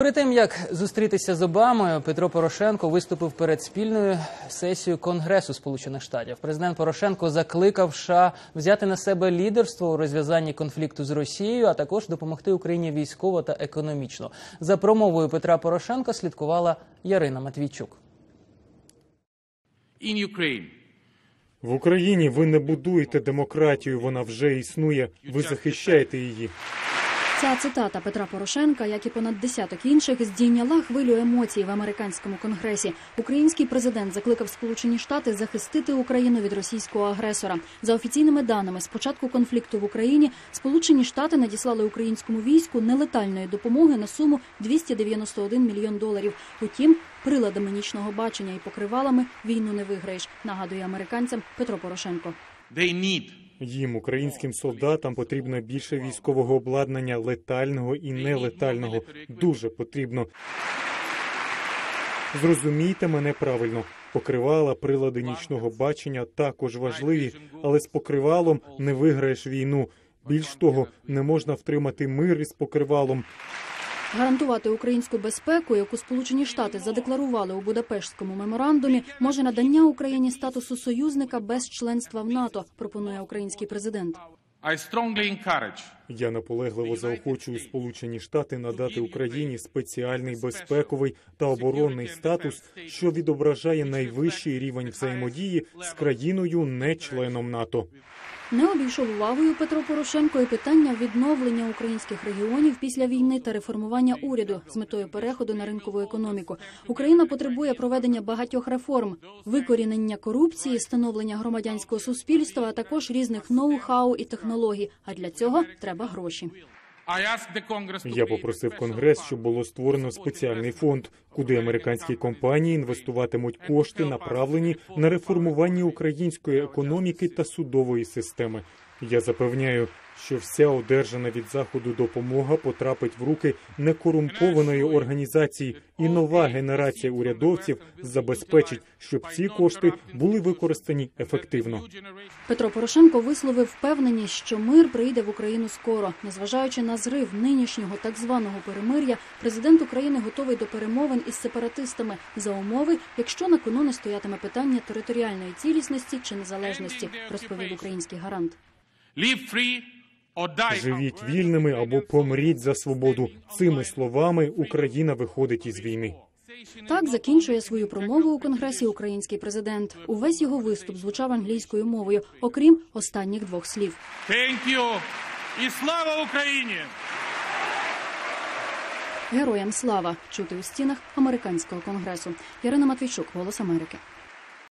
Перед тим як зустрітися з Обамою, Петро Порошенко виступив перед спільною сесією Конгресу Сполучених Штатів. Президент Порошенко закликав США взяти на себе лідерство у розв'язанні конфлікту з Росією, а також допомогти Україні військово та економічно. За промовою Петра Порошенка слідкувала Ярина Матвійчук. in В Україні ви не будуєте демократію, вона вже існує. Ви захищаєте її. Ця цитата Петра Порошенка, як і понад десяток інших, здійняла хвилю емоцій в американському конгресі. Український президент закликав Сполучені Штати захистити Україну від російського агресора. За офіційними даними, з початку конфлікту в Україні Сполучені Штати надіслали українському війську нелетальної допомоги на суму 291 мільйон доларів. Утім, приладами нічного бачення і покривалами війну не виграєш. Нагадує американцям Петро Порошенко. They need Їм, українським солдатам, потрібно більше військового обладнання, летального і нелетального. Дуже потрібно. Зрозумійте мене правильно. Покривала, прилади нічного бачення також важливі, але з покривалом не виграєш війну. Більш того, не можна втримати мир із покривалом. Гарантувати українську безпеку, яку Сполучені Штати задекларували у Будапештському меморандумі, може надання Україні статусу союзника без членства в НАТО. Пропонує український президент. Я наполегливо заохочую Сполучені Штати надати Україні спеціальний безпековий та оборонний статус, що відображає найвищий рівень взаємодії з країною, не членом НАТО. Не обійшов увагою Петро Порошенко і питання відновлення українських регіонів після війни та реформування уряду з метою переходу на ринкову економіку. Україна потребує проведення багатьох реформ, викорінення корупції, становлення громадянського суспільства, а також різних ноу-хау і технологій. А для цього треба гроші. Я попросив Конгрес, щоб було створено спеціальний фонд, куди американські компанії інвестуватимуть кошти, направлені на реформування української економіки та судової системи. Я запевняю, що вся одержана від заходу допомога потрапить в руки некорумпованої організації, і нова генерація урядовців забезпечить, щоб ці кошти були використані ефективно. Петро Порошенко висловив впевненість, що мир прийде в Україну скоро. Незважаючи на зрив нинішнього так званого перемир'я, президент України готовий до перемовин із сепаратистами за умови, якщо на кону не стоятиме питання територіальної цілісності чи незалежності, розповів український гарант. live free. Живіть вільними або помріть за свободу. Цими словами Україна виходить із війни. Так закінчує свою промову у конгресі український президент. Увесь його виступ звучав англійською мовою, окрім останніх двох слів. Thank you. І слава Україні! Героям слава чути у стінах американського конгресу. Ярина Матвійчук, Голос Америки.